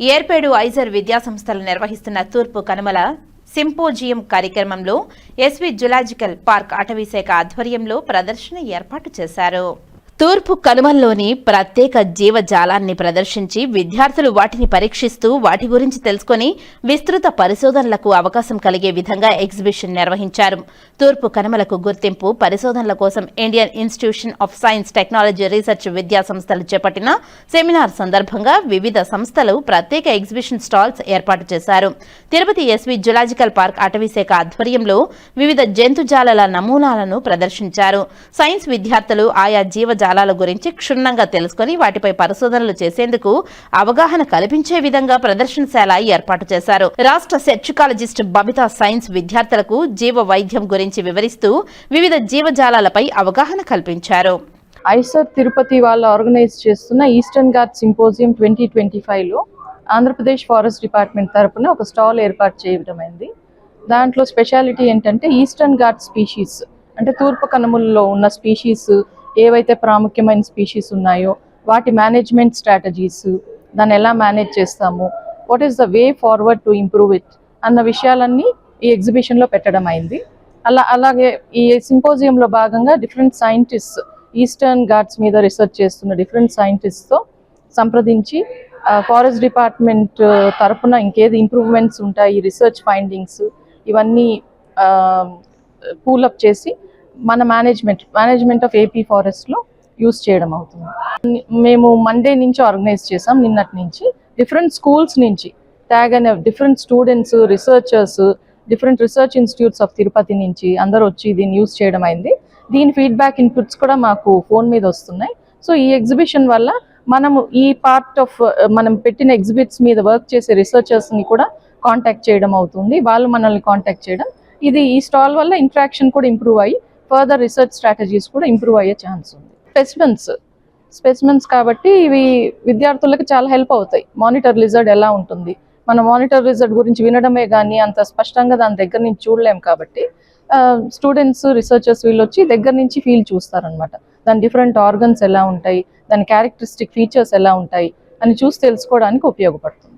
Yerpedu IISER విద్యాసంస్థలు నిర్వహిస్తున్న తూర్పు కనుమల సింపోజియం కార్యక్రమంలో ఎస్వి జులాజికల్ పార్క్ అటవీశాఖ ఆధ్వర్యంలో ప్రదర్శన ఏర్పాటు చేశారు. తూర్పు కనుమల్లోని ప్రత్యేక జీవజాలాన్ని ప్రదర్శించి విద్యార్థులు వాటిని పరీక్షిస్తూ వాటి గురించి తెలుసుకొని విస్తృత పరిశోధనలకు అవకాశం కలిగే విధంగా ఎగ్జిబిషన్ నిర్వహించారు. తూర్పు కనుమలకు గుర్తింపు పరిశోధనల కోసం Indian institution of science technology research విద్యా సంస్థలు చేపట్టిన సెమినార్ సందర్భంగా వివిధ సంస్థలు ప్రత్యేక ఎగ్జిబిషన్ స్టాల్స్ ఏర్పాటు చేశారు. తిరుపతి ఎస్వి జులాజికల్ పార్క్ అటవీశాఖ ఆధ్వర్యంలో వివిధ జంతుజాలాల నమూనాలను ప్రదర్శించారు. సైన్స్ విద్యార్థులు ఆయా జాలాల గురించి క్షుణ్ణంగా తెలుసుకొని వాటిపై పరిశోధనలు చేసేందుకు అవగాహన కల్పించే విధంగా ప్రదర్శనశాల ఏర్పాటు చేశారు. రాష్ట్ర సెర్చుకాలజిస్ట్ బబితా సైన్స్ విద్యార్థులకు జీవ వైద్యం గురించి వివరిస్తూ వివిధ జీవజాలాలపై అవగాహన కల్పించారు. ఐసర్ తిరుపతి వాళ్ళు ఆర్గనైజ్ చేస్తున్న eastern ghat symposium twenty twenty ఫైవ్లో ఆంధ్రప్రదేశ్ ఫారెస్ట్ డిపార్ట్మెంట్ తరపున ఒక స్టాల్ ఏర్పాటు చేయడమైంది దాంట్లో స్పెషాలిటీ ఏంటంటే ఈస్టర్న్ ఘాట్ స్పీషీస్ అంటే తూర్పు కనుమల్లో ఉన్న స్పీషీస్ ఏవైతే ప్రాముఖ్యమైన స్పీషీస్ ఉన్నాయో వాటి మేనేజ్మెంట్ స్ట్రాటజీస్ దాన్ని ఎలా మేనేజ్ చేస్తాము what is the way forward to improve it అన్న విషయాలన్నీ ఈ ఎగ్జిబిషన్లో పెట్టడం అయింది. అలా అలాగే ఈ సింపోజియంలో భాగంగా డిఫరెంట్ సైంటిస్ట్ ఈస్టర్న్ ఘాట్స్ మీద రీసెర్చ్ చేస్తున్న డిఫరెంట్ సైంటిస్ట్తో సంప్రదించి ఫారెస్ట్ డిపార్ట్మెంట్ తరపున ఇంకేది ఇంప్రూవ్మెంట్స్ ఉంటాయి రీసెర్చ్ ఫైండింగ్స్ ఇవన్నీ పూలప్ చేసి మన మేనేజ్మెంట్ మేనేజ్మెంట్ ఆఫ్ ఏపీ ఫారెస్ట్లో యూస్ చేయడం అవుతుంది. మేము మండే నుంచి ఆర్గనైజ్ చేసాం నిన్నటి నుంచి. డిఫరెంట్ స్కూల్స్ నుంచి. ట్యాగ్ అనే different students researchers different research institutes of Tirupati నుంచి అందరూ వచ్చి దీన్ని యూస్ చేయడం అయింది. దీని ఫీడ్బ్యాక్ ఇన్పుట్స్ కూడా మాకు ఫోన్ మీద వస్తున్నాయి. సో ఈ ఎగ్జిబిషన్ వల్ల మనము ఈ పార్ట్ ఆఫ్ మనం పెట్టిన ఎగ్జిబిట్స్ మీద వర్క్ చేసే రీసెర్చర్స్ని కూడా కాంటాక్ట్ చేయడం అవుతుంది. వాళ్ళు మనల్ని కాంటాక్ట్ చేయడం. ఇది ఈ స్టాల్ వల్ల ఇంట్రాక్షన్ కూడా ఇంప్రూవ్ అయ్యి ఫర్దర్ రీసెర్చ్ స్ట్రాటజీస్ కూడా ఇంప్రూవ్ అయ్యే ఛాన్స్ ఉంది. స్పెసిమెన్స్ స్పెసిమెన్స్ కాబట్టి ఇవి విద్యార్థులకు చాలా హెల్ప్ అవుతాయి. మానిటర్ లిజర్డ్ ఎలా ఉంటుంది? మన మానిటర్ రిజల్ట్ గురించి వినడమే కానీ అంత స్పష్టంగా దాని దగ్గర నుంచి చూడలేం కాబట్టి స్టూడెంట్స్ రీసెర్చర్స్ వీళ్ళు వచ్చి దగ్గర నుంచి ఫీల్ చూస్తారనమాట. దాని డిఫరెంట్ ఆర్గన్స్ ఎలా ఉంటాయి? దాని క్యారెక్టరిస్టిక్ ఫీచర్స్ ఎలా ఉంటాయి? అని చూసి తెలుసుకోవడానికి ఉపయోగపడుతుంది.